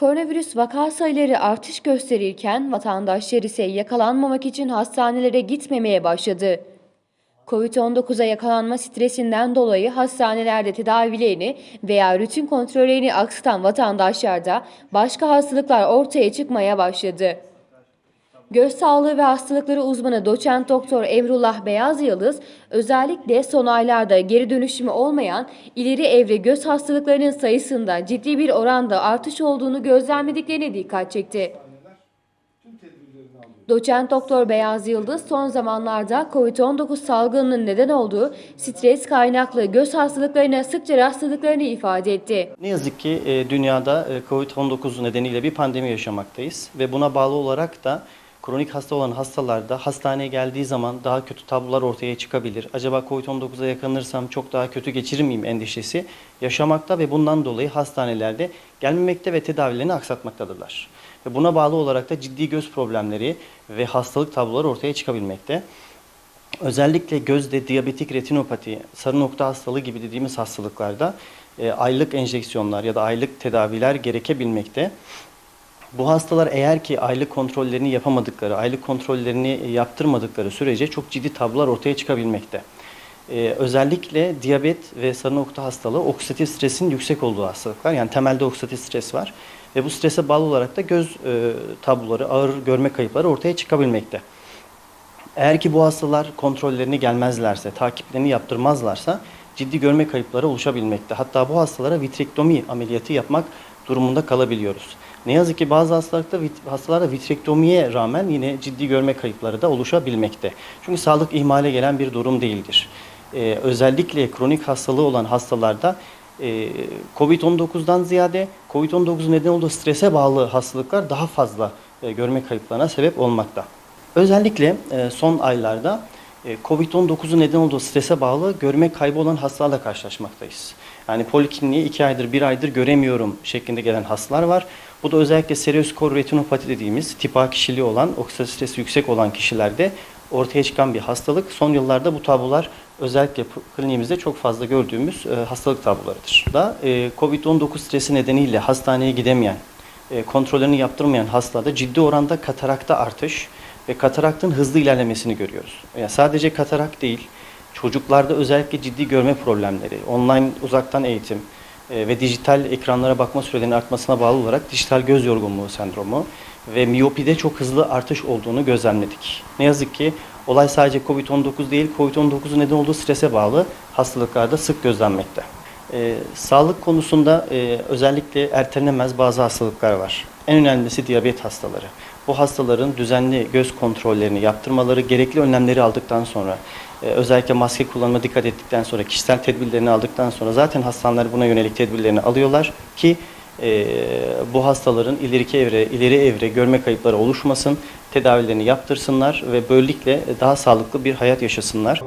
Koronavirüs vaka sayıları artış gösterirken vatandaşlar ise yakalanmamak için hastanelere gitmemeye başladı. Covid-19'a yakalanma stresinden dolayı hastanelerde tedavilerini veya rutin kontrollerini aksatan vatandaşlarda başka hastalıklar ortaya çıkmaya başladı. Göz sağlığı ve hastalıkları uzmanı doçent doktor Emrullah Beyaz Yıldız özellikle son aylarda geri dönüşümü olmayan ileri evre göz hastalıklarının sayısında ciddi bir oranda artış olduğunu gözlemlediklerine dikkat çekti. Doçent Doktor Beyaz Yıldız son zamanlarda COVID-19 salgınının neden olduğu stres kaynaklı göz hastalıklarına sıkça rastladıklarını ifade etti. Ne yazık ki e, dünyada e, COVID-19 nedeniyle bir pandemi yaşamaktayız ve buna bağlı olarak da kronik hasta olan hastalarda hastaneye geldiği zaman daha kötü tablolar ortaya çıkabilir. Acaba COVID-19'a yakalanırsam çok daha kötü geçirir miyim endişesi yaşamakta ve bundan dolayı hastanelerde gelmemekte ve tedavilerini aksatmaktadırlar. Ve buna bağlı olarak da ciddi göz problemleri ve hastalık tabloları ortaya çıkabilmekte. Özellikle gözde diyabetik retinopati, sarı nokta hastalığı gibi dediğimiz hastalıklarda e, aylık enjeksiyonlar ya da aylık tedaviler gerekebilmekte. Bu hastalar eğer ki aylık kontrollerini yapamadıkları, aylık kontrollerini yaptırmadıkları sürece çok ciddi tablolar ortaya çıkabilmekte. Ee, özellikle diyabet ve sarı nokta hastalığı oksidatif stresin yüksek olduğu hastalıklar. Yani temelde oksidatif stres var. Ve bu strese bağlı olarak da göz e, tabloları, ağır görme kayıpları ortaya çıkabilmekte. Eğer ki bu hastalar kontrollerini gelmezlerse, takiplerini yaptırmazlarsa ciddi görme kayıpları oluşabilmekte. Hatta bu hastalara vitrektomi ameliyatı yapmak durumunda kalabiliyoruz. Ne yazık ki bazı hastalıkta hastalarda vitrektomiye rağmen yine ciddi görme kayıpları da oluşabilmekte. Çünkü sağlık ihmale gelen bir durum değildir. Ee, özellikle kronik hastalığı olan hastalarda e, COVID-19'dan ziyade COVID-19 neden olduğu strese bağlı hastalıklar daha fazla e, görme kayıplarına sebep olmakta. Özellikle e, son aylarda e, COVID-19'un neden olduğu strese bağlı görme kaybı olan hastalarla karşılaşmaktayız. Yani polikliniğe 2 aydır 1 aydır göremiyorum şeklinde gelen hastalar var. Bu da özellikle serioskor retinopati dediğimiz tip A kişiliği olan, oksidatif stresi yüksek olan kişilerde ortaya çıkan bir hastalık. Son yıllarda bu tablolar özellikle kliniğimizde çok fazla gördüğümüz e, hastalık tablolarıdır. Da e, COVID-19 stresi nedeniyle hastaneye gidemeyen, e, kontrollerini yaptırmayan hastalarda ciddi oranda katarakta artış ve kataraktın hızlı ilerlemesini görüyoruz. Yani sadece katarak değil, çocuklarda özellikle ciddi görme problemleri, online uzaktan eğitim e, ve dijital ekranlara bakma sürelerinin artmasına bağlı olarak dijital göz yorgunluğu sendromu ve miyopide çok hızlı artış olduğunu gözlemledik. Ne yazık ki olay sadece COVID-19 değil, COVID-19'un neden olduğu strese bağlı hastalıklarda sık gözlenmekte. Ee, sağlık konusunda e, özellikle ertelenemez bazı hastalıklar var. En önemlisi diyabet hastaları. Bu hastaların düzenli göz kontrollerini yaptırmaları, gerekli önlemleri aldıktan sonra, e, özellikle maske kullanıma dikkat ettikten sonra, kişisel tedbirlerini aldıktan sonra zaten hastaneler buna yönelik tedbirlerini alıyorlar ki e, bu hastaların ileriki evre, ileri evre görme kayıpları oluşmasın, tedavilerini yaptırsınlar ve böylelikle daha sağlıklı bir hayat yaşasınlar.